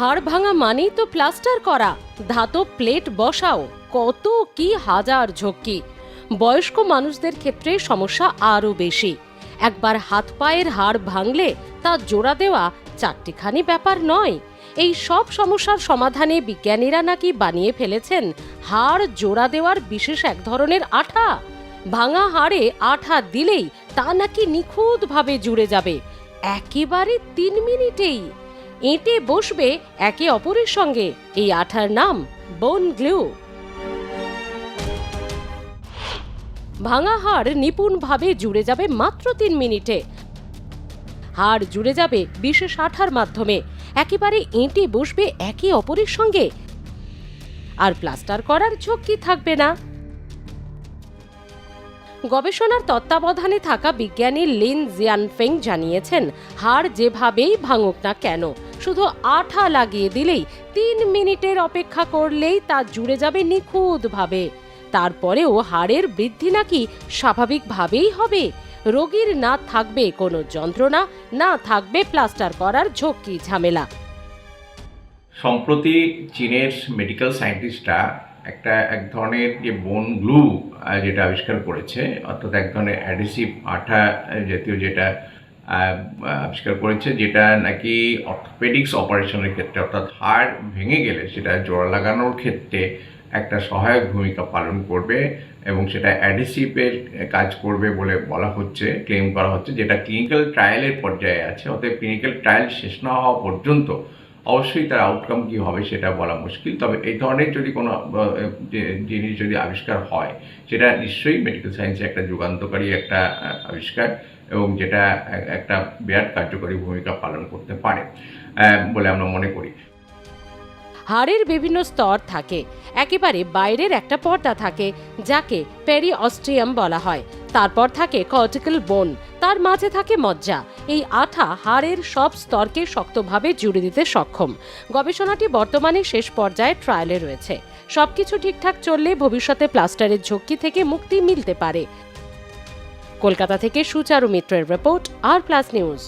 হাড় ভাঙা মানেই তো প্লাস্টার করা। ধাতব প্লেট বসাও, কত কি হাজার ঝক্কি। বয়স্ক মানুষদের ক্ষেত্রে সমস্যা আরও বেশি। একবার হাত পায়ের হাড় ভাঙলে তা জোড়া দেওয়া চারটিখানি ব্যাপার নয়। এই সব সমস্যার সমাধানে বিজ্ঞানীরা নাকি বানিয়ে ফেলেছেন হাড় জোড়া দেওয়ার বিশেষ এক ধরনের আঠা। ভাঙা হাড়ে আঠা দিলেই তা নাকি নিখুঁতভাবে জুড়ে যাবে। একেবারে তিন মিনিটেই। এঁটে বসবে একে অপরের সঙ্গে। এই আঠার নাম বোন গ্লু। ভাঙা হাড় নিপুণভাবে জুড়ে যাবে মাত্র তিন মিনিটে। হাড় জুড়ে যাবে বিশেষ আঠার মাধ্যমে। একেবারে এঁটে বসবে একে অপরের সঙ্গে। আর প্লাস্টার করার ঝক্কি থাকবে না। গবেষণার তত্ত্বাবধানে থাকা বিজ্ঞানী লিন জিয়ানফেং জানিয়েছেন, হাড় যেভাবেই ভাঙুক না কেন শুধু আঠা লাগিয়ে দিলেই তিন মিনিটের অপেক্ষা করলেই তা জুড়ে যাবে নিখুঁতভাবে। তারপরেও হাড়ের বৃদ্ধি নাকি স্বাভাবিকভাবেই হবে? রোগীর না থাকবে কোনো যন্ত্রণা, না থাকবে প্লাস্টার করার ঝক্কি ঝামেলা। সম্প্রতি চীনের মেডিকেল সায়েন্টিস্টরা একটা এক ধরনের যে বোন গ্লু যেটা আবিষ্কার করেছে, অর্থাৎ এক ধরনের অ্যাডিসিভ আঠা জাতীয় যেটা আবিষ্কার করেছে, যেটা নাকি অর্থোপেডিক্স অপারেশনের ক্ষেত্রে অর্থাৎ হাড় ভেঙে গেলে সেটা জোড়া লাগানোর ক্ষেত্রে একটা সহায়ক ভূমিকা পালন করবে এবং সেটা অ্যাডিসিপের কাজ করবে বলে বলা হচ্ছে ক্লেম করা হচ্ছে, যেটা ক্লিনিক্যাল ট্রায়ালের পর্যায়ে আছে। অতএব ক্লিনিক্যাল ট্রায়াল শেষ না হওয়া পর্যন্ত অবশ্যই তার আউটকাম কি হবে সেটা বলা মুশকিল। তবে এই ধরনের যদি কোনো জিনিস যদি আবিষ্কার হয়, সেটা নিশ্চয়ই মেডিকেল সায়েন্সে একটা যুগান্তকারী একটা আবিষ্কার এবং যেটা একটা বিরাট কার্যকরী ভূমিকা পালন করতে পারে বলে আমরা মনে করি। হাড়ের বিভিন্ন স্তর থাকে। একেবারে বাইরের একটা পর্দা থাকে, যাকে প্যারি অস্ট্রিয়াম বলা হয়। তারপর থাকে কর্টিক্যাল বোন তার মাঝে থাকে মজ্জা। এই আঠা হাড়ের সব স্তরকে শক্তভাবে জুড়ে দিতে সক্ষম। গবেষণাটি বর্তমানে শেষ পর্যায়ে ট্রায়ালে রয়েছে। সবকিছু ঠিকঠাক চললে ভবিষ্যতে প্লাস্টারের ঝক্কি থেকে মুক্তি মিলতে পারে। কলকাতা থেকে সুচারু মিত্রের রিপোর্ট আর প্লাস নিউজ